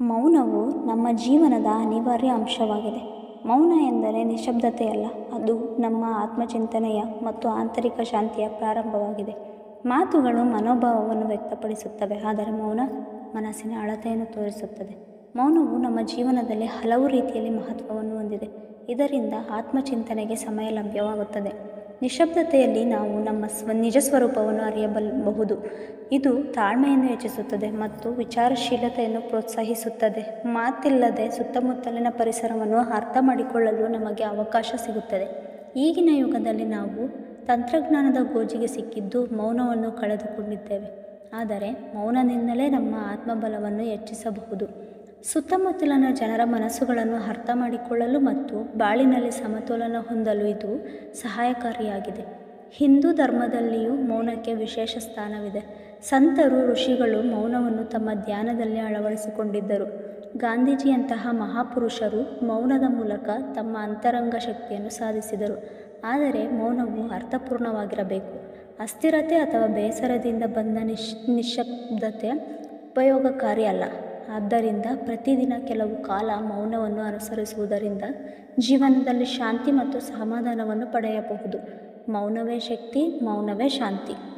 ಮೌನವು ನಮ್ಮ ಜೀವನದ ಅನಿವಾರ್ಯ ಅಂಶವಾಗಿದೆ. ಮೌನ ಎಂದರೆ ನಿಶಬ್ದತೆಯಲ್ಲ ಅದು ನಮ್ಮ ಆತ್ಮಚಿಂತನೆಯ ಮತ್ತು ಆಂತರಿಕ ಶಾಂತಿಯ ಪ್ರಾರಂಭವಾಗಿದೆ. ಮಾತುಗಳು ಮನೋಭಾವವನ್ನು ವ್ಯಕ್ತಪಡಿಸುತ್ತವೆ, ಆದರೆ ಮೌನ ಮನಸ್ಸಿನ ಅಳತೆಯನ್ನು ತೋರಿಸುತ್ತದೆ. ಮೌನವು ನಮ್ಮ ಜೀವನದಲ್ಲಿ ಹಲವು ರೀತಿಯಲ್ಲಿ ಮಹತ್ವವನ್ನು ಹೊಂದಿದೆ. ಇದರಿಂದ ಆತ್ಮಚಿಂತನೆಗೆ ಸಮಯ ಲಭ್ಯವಾಗುತ್ತದೆ. ನಿಶಬ್ದತೆಯಲ್ಲಿ ನಾವು ನಮ್ಮ ಸ್ವ, ನಿಜ ಸ್ವರೂಪವನ್ನು ಅರಿಯಬಲ್ಲಬಹುದು ಇದು ತಾಳ್ಮೆಯನ್ನು ಹೆಚ್ಚಿಸುತ್ತದೆ ಮತ್ತು ವಿಚಾರಶೀಲತೆಯನ್ನು ಪ್ರೋತ್ಸಾಹಿಸುತ್ತದೆ. ಮಾತಿಲ್ಲದೆ ಸುತ್ತಮುತ್ತಲಿನ ಪರಿಸರವನ್ನು ಅರ್ಥ ಮಾಡಿಕೊಳ್ಳಲು ನಮಗೆ ಅವಕಾಶ ಸಿಗುತ್ತದೆ. ಈಗಿನ ಯುಗದಲ್ಲಿ ನಾವು ತಂತ್ರಜ್ಞಾನದ ಗೋಜಿಗೆ ಸಿಕ್ಕಿದ್ದು ಮೌನವನ್ನು ಕಳೆದುಕೊಂಡಿದ್ದೇವೆ. ಆದರೆ ಮೌನದಿಂದಲೇ ನಮ್ಮ ಆತ್ಮಬಲವನ್ನು ಹೆಚ್ಚಿಸಬಹುದು. ಸುತ್ತಮುತ್ತಲಿನ ಜನರ ಮನಸ್ಸುಗಳನ್ನು ಅರ್ಥ ಮಾಡಿಕೊಳ್ಳಲು ಮತ್ತು ಬಾಳಿನಲ್ಲಿ ಸಮತೋಲನ ಹೊಂದಲು ಇದು ಸಹಾಯಕಾರಿಯಾಗಿದೆ. ಹಿಂದೂ ಧರ್ಮದಲ್ಲಿಯೂ ಮೌನಕ್ಕೆ ವಿಶೇಷ ಸ್ಥಾನವಿದೆ. ಸಂತರು, ಋಷಿಗಳು ಮೌನವನ್ನು ತಮ್ಮ ಧ್ಯಾನದಲ್ಲಿ ಅಳವಡಿಸಿಕೊಂಡಿದ್ದರು. ಗಾಂಧೀಜಿಯಂತಹ ಮಹಾಪುರುಷರು ಮೌನದ ಮೂಲಕ ತಮ್ಮ ಅಂತರಂಗ ಶಕ್ತಿಯನ್ನು ಸಾಧಿಸಿದರು. ಆದರೆ ಮೌನವು ಅರ್ಥಪೂರ್ಣವಾಗಿರಬೇಕು. ಅಸ್ಥಿರತೆ ಅಥವಾ ಬೇಸರದಿಂದ ಬಂದ ನಿಶ್ ನಿಶಬ್ದತೆ ಉಪಯೋಗಕಾರಿ ಅಲ್ಲ ಆದ್ದರಿಂದ ಪ್ರತಿದಿನ ಕೆಲವು ಕಾಲ ಮೌನವನ್ನು ಅನುಸರಿಸುವುದರಿಂದ ಜೀವನದಲ್ಲಿ ಶಾಂತಿ ಮತ್ತು ಸಮಾಧಾನವನ್ನು ಪಡೆಯಬಹುದು. ಮೌನವೇ ಶಕ್ತಿ, ಮೌನವೇ ಶಾಂತಿ.